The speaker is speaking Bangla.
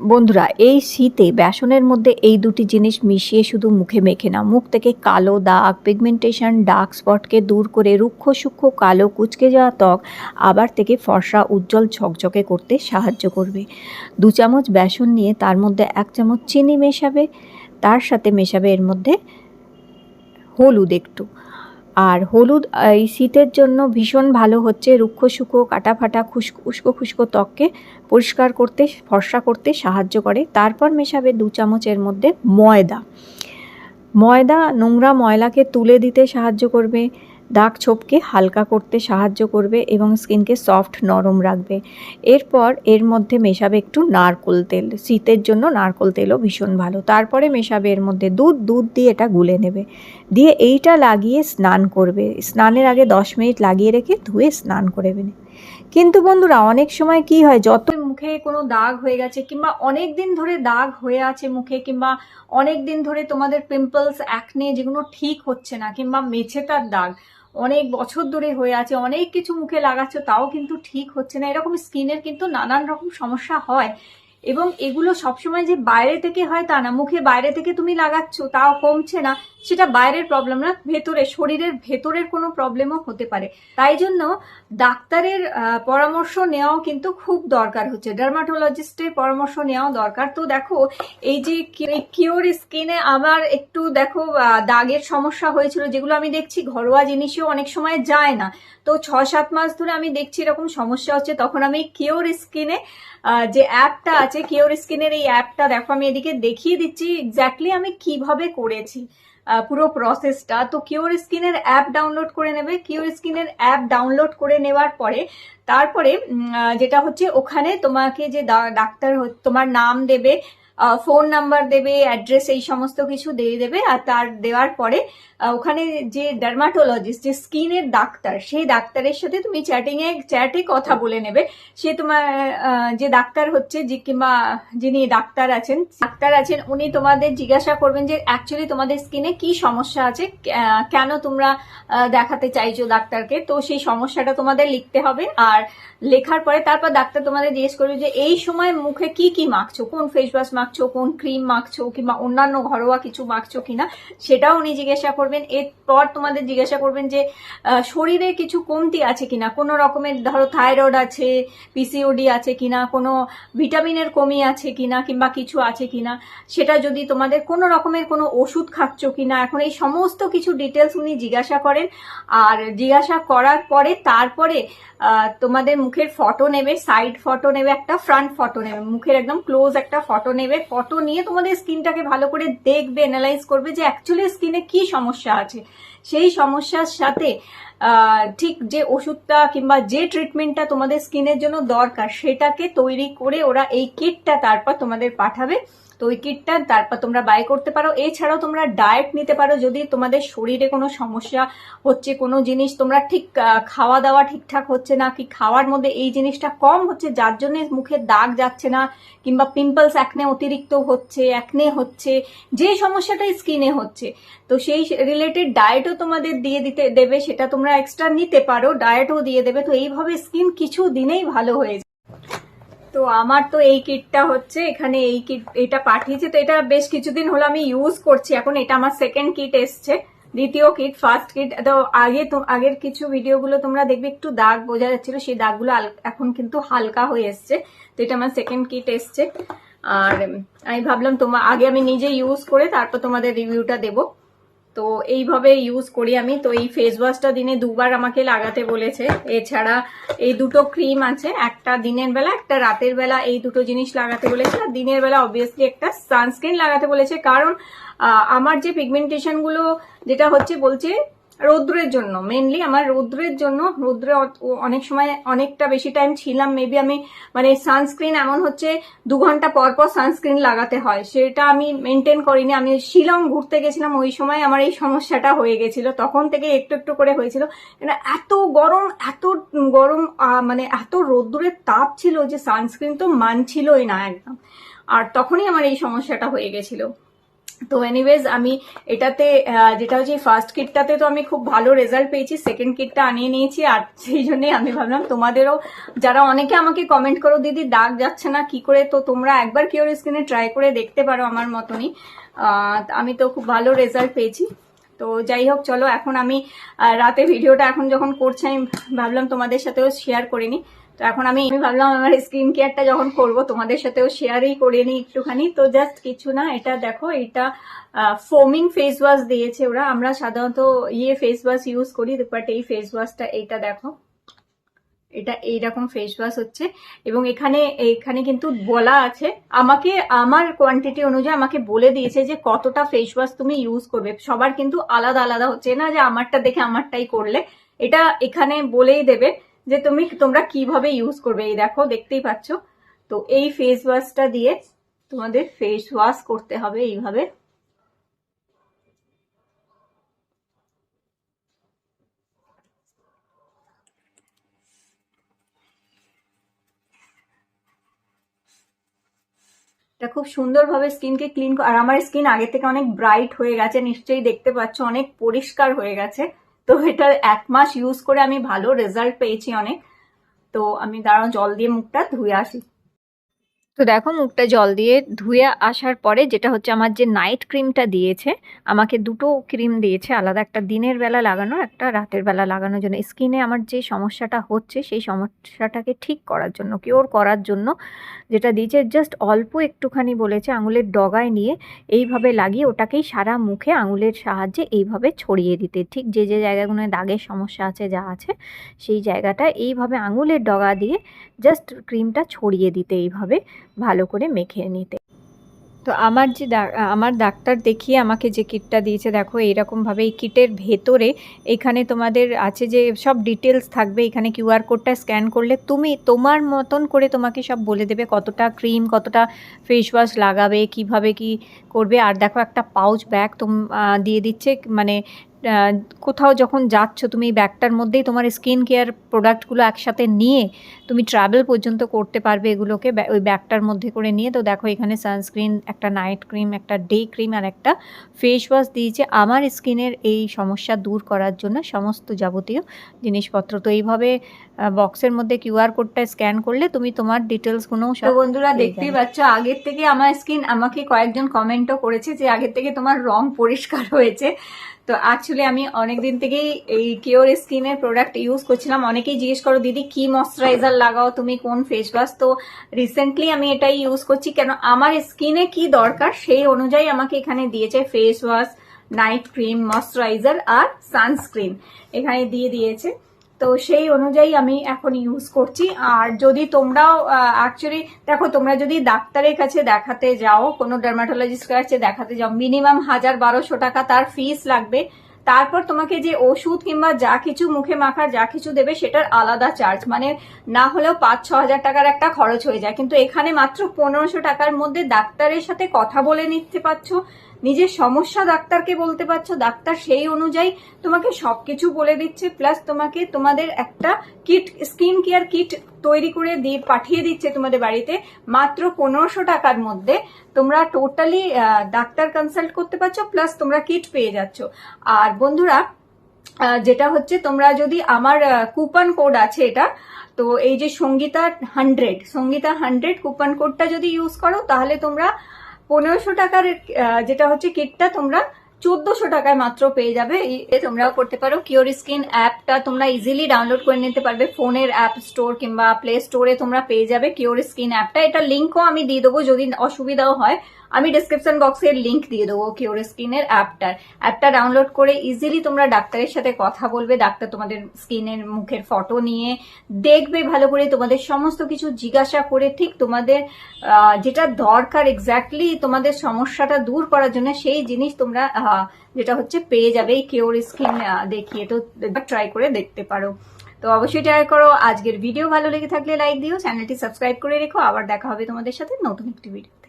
বন্ধুরা, এই শীতে বেসনের মধ্যে এই দুটি জিনিস মিশিয়ে শুধু মুখে মেখে না মুখ থেকে কালো দাগ পিগমেন্টেশন ডার্ক স্পটকে দূর করে রুক্ষ সূক্ষ্ম কালো কুচকে যাওয়া ত্বক আবার থেকে ফর্সা, উজ্জ্বল, ঝকঝকে করতে সাহায্য করবে। দু চামচ বেসন নিয়ে তার মধ্যে এক চামচ চিনি মেশাবে, তার সাথে মেশাবে এর মধ্যে হলুদ একটু। আর হলুদ, এই শীতের জন্য ভীষণ ভালো হচ্ছে রুক্ষ শুকো কাটাফাটা, খুশকো, উস্কো খুস্কো ত্বককে পরিষ্কার করতে, ফর্সা করতে সাহায্য করে। তারপর মেশাবে দু চামচের মধ্যে ময়দা। ময়দা, নোংরা ময়লাকে তুলে দিতে সাহায্য করবে। দাগ ছোপকে হালকা করতে সাহায্য করবে এবং স্কিনকে সফট নরম রাখবে। এরপর এর মধ্যে মেশাবে একটু নারকোল তেল। শীতের জন্য নারকোল তেলও ভীষণ ভালো। তারপরে মেশাবে এর মধ্যে দুধ। দুধ দিয়ে এটা গুলে নেবে। দিয়ে এইটা লাগিয়ে স্নান করবে। স্নানের আগে দশ মিনিট লাগিয়ে রেখে ধুয়ে স্নান করে নেবে। কিন্তু বন্ধুরা, অনেক সময় কি হয়, যত মুখে কোনো দাগ হয়ে গেছে কিংবা অনেক দিন ধরে দাগ হয়ে আছে মুখে কিংবা অনেক দিন ধরে তোমাদের পিম্পলস অ্যাকনে যেগুলো ঠিক হচ্ছে না কিংবা মেছেতার দাগ অনেক বছর ধরে হয়ে আছে, অনেক কিছু মুখে লাগাচ্ছ, তাও কিন্তু ঠিক হচ্ছে না। এরকম স্কিনের কিন্তু নানান রকম সমস্যা হয়। এবং এগুলো সবসময় যে বাইরে থেকে হয় তা না। মুখে বাইরে থেকে তুমি লাগাচ্ছ, তাও কমছে না। সেটা বাইরের প্রবলেম না, ভেতরে, শরীরের ভেতরের কোনো প্রবলেমও হতে পারে। তাই জন্য ডাক্তারের পরামর্শ নেওয়াও কিন্তু খুব দরকার হচ্ছে। ডার্মাটোলজিস্টের পরামর্শ নেওয়াও দরকার। তো দেখো, এই যে কিওর স্কিনে আমার একটু দেখো দাগের সমস্যা হয়েছিল, যেগুলো আমি দেখছি, ঘরোয়া জিনিসও অনেক সময় যায় না। তো ছ সাত মাস ধরে আমি দেখছি এরকম সমস্যা হচ্ছে। তখন আমি কিওর স্কিনে যে অ্যাপটা আছে কিওর স্কিনের এই অ্যাপটা, দেখো আমি এদিকে দেখিয়ে দিচ্ছি এক্স্যাক্টলি আমি কীভাবে করেছি পুরো প্রসেসটা তো কিওর স্কিনের অ্যাপ ডাউনলোড করে নেবে। কিওর স্কিনের অ্যাপ ডাউনলোড করে নেওয়ার পরে, তারপরে যেটা হচ্ছে ওখানে তোমাকে যে ডাক্তার তোমার নাম দেবে ফোন নাম্বার দেবে অ্যাড্রেস এই সমস্ত কিছু দিয়ে দেবে আর তার দেওয়ার পরে ওখানে যে ডার্মাটোলজিস্ট যে স্কিনের ডাক্তার সেই ডাক্তারের সাথে তুমি চ্যাটিং এ চ্যাটে কথা বলে নেবে। সে তোমার যে ডাক্তার হচ্ছে, যে কিংবা যিনি ডাক্তার আছেন ডাক্তার আছেন, উনি তোমাদের জিজ্ঞাসা করবেন যে অ্যাকচুয়ালি তোমাদের স্কিনে কি সমস্যা আছে? কেন তোমরা দেখাতে চাইছো ডাক্তারকে তো সেই সমস্যাটা তোমাদের লিখতে হবে। আর লেখার পরে তারপর ডাক্তার তোমাদের জিজ্ঞেস করবে যে, এই সময় মুখে কি কি মাখছো? কোন ফেস ওয়াশ মাখছো, কোন ক্রিম মাখছো, কিংবা অন্যান্য ঘরোয়া কিছু মাখছো কিনা, সেটাও উনি জিজ্ঞাসা করবেন। এরপর তোমাদের জিজ্ঞাসা করবেন যে শরীরে কিছু কমতি আছে কিনা? কোনো রকমের, ধরো থাইরয়েড আছে পিসিওডি আছে কিনা? কোনো ভিটামিনের কমি আছে কিনা? কিংবা কিছু আছে কিনা? সেটা যদি তোমাদের কোনো রকমের কোনো ওষুধ খাচ্ছ কিনা? এখন এই সমস্ত কিছু ডিটেলস উনি জিজ্ঞাসা করেন। আর জিজ্ঞাসা করার পরে, তারপরে তোমাদের মুখের ফটো নেবে সাইড ফটো নেবে, একটা ফ্রন্ট ফটো নেবে, মুখের একদম ক্লোজ একটা ফটো নেবে। ফটো নিয়ে তোমাদের স্কিনটাকে ভালো করে দেখবে অ্যানালাইজ করবে যে অ্যাকচুয়ালি স্কিনে কি সমস্যা আছে। সেই সমস্যার সাথে ঠিক যে ওষুধটা কিংবা যে ট্রিটমেন্টটা তোমাদের স্কিনের জন্য দরকার, সেটাকে তৈরি করে ওরা এই কিটটা তারপর তোমাদের পাঠাবে। তো ওই কিটটা তারপর তোমরা বাই করতে পারো। এছাড়াও তোমরা ডায়েট নিতে পারো যদি তোমাদের শরীরে কোনো সমস্যা হচ্ছে, কোনো জিনিস তোমরা ঠিক খাওয়া দাওয়া ঠিকঠাক হচ্ছে না, কি খাওয়ার মধ্যে এই জিনিসটা কম হচ্ছে, যার জন্য মুখে দাগ যাচ্ছে না কিংবা পিম্পলস একনে অতিরিক্ত হচ্ছে একনে হচ্ছে, যে সমস্যাটা স্কিনে হচ্ছে, তো সেই রিলেটেড ডায়েটও তোমাদের দিয়ে দিতে, দেবে, সেটা তোমরা এক্সট্রা নিতে পারো ডায়েটও দিয়ে দেবে, তো এইভাবে স্কিন কিছু দিনেই ভালো হয়ে যায়। তো আমার তো এই কিটটা হচ্ছে, এখানে এই কিট এটা পাঠিয়েছে, তো এটা বেশ কিছুদিন হলো আমি ইউজ করছি, এখন এটা আমার সেকেন্ড কিট এসছে, দ্বিতীয় কিট ফার্স্ট কিট তো আগে আগের কিছু ভিডিওগুলো তোমরা দেখবে, একটু দাগ বোঝা যাচ্ছিল, সেই দাগগুলো এখন কিন্তু হালকা হয়ে এসছে, তো এটা আমার সেকেন্ড কিট এসছে। আর, আমি ভাবলাম তোমার আগে আমি নিজে ইউজ করে তারপর তোমাদের রিভিউটা দেবো। তো এইভাবে ইউজ করি আমি। তো এই ফেস ওয়াশটা দিনে দুবার আমাকে লাগাতে বলেছে। এছাড়া এই দুটো ক্রিম আছে, একটা দিনের বেলা, একটা রাতের বেলা এই দুটো জিনিস লাগাতে বলেছে। আর দিনের বেলা অবভিয়াসলি একটা সানস্ক্রিন লাগাতে বলেছে। কারণ আমার যে পিগমেন্টেশনগুলো যেটা হচ্ছে বলছে রৌদ্রের জন্য মেনলি আমার রৌদ্রের জন্য, রৌদ্রে অনেক সময় অনেকটা বেশি টাইম ছিলাম মেবি আমি মানে সানস্ক্রিন এমন হচ্ছে দু ঘণ্টা পর পর সানস্ক্রিন লাগাতে হয়, সেটা আমি মেনটেন করিনি, আমি শিলং ঘুরতে গেছিলাম, ওই সময় আমার এই সমস্যাটা হয়ে গেছিল, তখন থেকে একটু একটু করে হয়েছিল এত গরম এত গরম মানে এত রোদ্দুরের তাপ ছিল যে সানস্ক্রিন তো মানছিলই না একদম, আর তখনই আমার এই সমস্যাটা হয়ে গেছিল। তো এনিওয়েজ আমি এটাতে যেটা হচ্ছে ফার্স্ট কিটটাতে তো আমি খুব ভালো রেজাল্ট পেয়েছি সেকেন্ড কিটটা আনিয়ে নিয়েছি, আর সেই জন্যই আমি ভাবলাম তোমাদেরও, যারা অনেকে আমাকে কমেন্ট করো, দিদি, দাগ যাচ্ছে না, কি করে? তো তোমরা একবার কিওর স্কিনে ট্রাই করে দেখতে পারো আমার মতনই। আমি তো খুব ভালো রেজাল্ট পেয়েছি। তো যাই হোক, চলো, এখন আমি রাতে ভিডিওটা এখন যখন করছি, আমি ভাবলাম তোমাদের সাথেও শেয়ার করে নিই। তো এখন আমি ভাবলাম আমার স্কিন কেয়ারটা যখন করব, তোমাদের সাথেও শেয়ারই করে নিই একটুখানি। তো জাস্ট কিছু না, এটা দেখো, এটা ফোমিং ফেস ওয়াশ দিয়েছে ওরা। আমরা সাধারণত ইয়ে ফেস ওয়াশ ইউজ করি বাট এই ফেস ওয়াশটা এইটা দেখো। এটা এইরকম ফেস ওয়াশ হচ্ছে। এবং এখানে এখানে কিন্তু বলা আছে, আমাকে, আমার কোয়ান্টিটি অনুযায়ী আমাকে বলে দিয়েছে যে কতটা ফেস ওয়াশ তুমি ইউজ করবে। সবার কিন্তু আলাদা আলাদা হচ্ছে না যে আমারটা দেখে আমারটাই করলে। এটা এখানে বলেই দেবে। যে তুমি তোমরা কীভাবে ইউজ করবে, এই দেখো, দেখতেই পাচ্ছ। তো এই ফেস ওয়াশটা দিয়ে তোমাদের ফেস ওয়াশ করতে হবে এইভাবে। এটা খুব সুন্দরভাবে স্কিনকে ক্লিন আর আমার স্কিন আগে থেকে অনেক ব্রাইট হয়ে গেছে, নিশ্চয়ই দেখতে পাচ্ছ, অনেক পরিষ্কার হয়ে গেছে। তো এটা এক মাস ইউজ করে আমি ভালো রেজাল্ট পেয়েছি অনেক। তো আমি দাঁড়াও, জল দিয়ে মুখটা ধুয়ে আসি। তো দেখো মুখটা জল দিয়ে ধুয়ে আসার পরে যেটা হচ্ছে আমার যে নাইট ক্রিমটা দিয়েছে, আমাকে দুটো ক্রিম দিয়েছে, আলাদা একটা দিনের বেলা লাগানো, একটা রাতের বেলা লাগানোর জন্য। স্কিনে আমার যে সমস্যাটা হচ্ছে সেই সমস্যাটাকে ঠিক করার জন্য কিওর করার জন্য যেটা দিয়েছে জাস্ট অল্প একটুখানি বলেছে আঙুলের ডগায় নিয়ে এইভাবে লাগিয়ে ওটাকেই সারা মুখে আঙুলের সাহায্যে এইভাবে ছড়িয়ে দিতে। ঠিক যে যে জায়গাগুলোয় দাগের সমস্যা আছে, যা আছে, সেই জায়গাটা এইভাবে আঙুলের ডগা দিয়ে জাস্ট ক্রিমটা ছড়িয়ে দিতে এইভাবে। ভালো করে মেখে নিতে। তো আমার যে আমার ডাক্তার দেখিয়ে আমাকে যে কিটটা দিয়েছে, দেখো এইরকমভাবে এই কিটের ভেতরে এখানে তোমাদের আছে যে সব ডিটেলস থাকবে, এখানে কিউআর কোডটা স্ক্যান করলে তুমি তোমার মতন করে তোমাকে সব বলে দেবে কতটা ক্রিম কতটা ফেস ওয়াশ লাগাবে, কীভাবে কি করবে। আর দেখো একটা পাউচ ব্যাগ তোম দিয়ে দিচ্ছে মানে কোথাও যখন যাচ্ছ, তুমি ব্যাগটার মধ্যেই তোমার স্কিন কেয়ার প্রোডাক্টগুলো একসাথে নিয়ে তুমি ট্রাভেল পর্যন্ত করতে পারবে এগুলোকে ওই ব্যাগটার মধ্যে করে নিয়ে। তো দেখো, এখানে সানস্ক্রিন একটা নাইট ক্রিম একটা ডে ক্রিম আর একটা ফেস ওয়াশ দিয়েছে। আমার স্কিনের এই সমস্যা দূর করার জন্য সমস্ত যাবতীয় জিনিসপত্র। তো এইভাবে বক্সের মধ্যে কিউআর কোডটা স্ক্যান করলে তুমি তোমার ডিটেলসগুলো সব বন্ধুরা দেখতেই। পাচ্ছ আগের থেকে আমার স্কিন আমাকে কয়েকজন কমেন্টও করেছে যে আগের থেকে তোমার রং পরিষ্কার হয়েছে। তো অ্যাকচুয়ালি আমি অনেকদিন থেকেই এই কিওর স্কিনের প্রোডাক্ট ইউজ করছিলাম। অনেকেই জিজ্ঞেস করো দিদি কি ময়শ্চারাইজার লাগাও? তুমি কোন ফেস ওয়াশ তো রিসেন্টলি আমি এটাই ইউজ করছি। কেন আমার স্কিনে কি দরকার? সেই অনুযায়ী আমাকে এখানে দিয়েছে face wash night cream moisturiser আর সানস্ক্রিন এখানে দিয়ে দিয়েছে। তো সেই অনুযায়ী আমি এখন ইউজ করছি। আর যদি তোমরাও অ্যাকচুয়ালি দেখো, তোমরা যদি ডাক্তারের কাছে দেখাতে যাও, কোনো ডার্মাটোলজিস্টের কাছে দেখাতে যাও মিনিমাম হাজার বারোশো টাকা তার ফিস লাগবে। তারপর তোমাকে যে ওষুধ কিংবা যা কিছু মুখে মাখার যা কিছু দেবে, সেটার আলাদা চার্জ মানে না হলেও পাঁচ, ছ হাজার টাকার একটা খরচ হয়ে যায়। কিন্তু এখানে মাত্র পনেরোশো টাকার মধ্যে ডাক্তারের সাথে কথা বলে নিতে পারছ। নিজের সমস্যা ডাক্তারকে বলতে পারছ, ডাক্তার সেই অনুযায়ী তোমাকে সবকিছু বলে দিচ্ছে প্লাস তোমাকে তোমাদের একটা কিট স্কিন কেয়ার কিট তৈরি করে দিয়ে পাঠিয়ে দিচ্ছে তোমাদের বাড়িতে। মাত্র পনেরোশো টাকার মধ্যে তোমরা টোটালি ডাক্তার কনসাল্ট করতে পারছ প্লাস তোমরা কিট পেয়ে যাচ্ছ। আর বন্ধুরা যেটা হচ্ছে তোমরা যদি আমার কুপন কোড আছে এটা, তো এই যে Sangeeta hundred Sangeeta hundred coupon কোডটা যদি ইউজ করো, তাহলে তোমরা পনেরোশো টাকার যেটা হচ্ছে কিটটা তোমরা চোদ্দশো টাকায় মাত্র পেয়ে যাবে। তোমরাও করতে পারো। কিওর স্কিন অ্যাপটা তোমরা ইজিলি ডাউনলোড করে নিতে পারবে। ফোনের অ্যাপ স্টোর কিংবা প্লে স্টোরে তোমরা পেয়ে যাবে কিওর স্কিন অ্যাপটা। এটা লিঙ্কও আমি দিয়ে দেবো যদি অসুবিধাও হয়। আমি ডিসক্রিপশন বক্সে লিঙ্ক দিয়ে দেবো কিওর স্কিনের অ্যাপটার অ্যাপটা ডাউনলোড করে ইজিলি তোমরা ডাক্তারের সাথে কথা বলবে, ডাক্তার তোমাদের স্কিনের মুখের ফটো নিয়ে দেখবে, ভালো করে তোমাদের সমস্ত কিছু জিজ্ঞাসা করে ঠিক তোমাদের যেটা দরকার এক্স্যাক্টলি তোমাদের সমস্যাটা দূর করার জন্য সেই জিনিস তোমরা যেটা হচ্ছে পেয়ে যাবে, এই কিওর স্কিন দেখিয়ে তো ট্রাই করে দেখতে পারো। তো অবশ্যই ট্রাই করো, আজকের ভিডিও ভালো লেগে থাকলে লাইক দিও চ্যানেলটি সাবস্ক্রাইব করে রেখো, আবার দেখা হবে তোমাদের সাথে নতুন একটি ভিডিওতে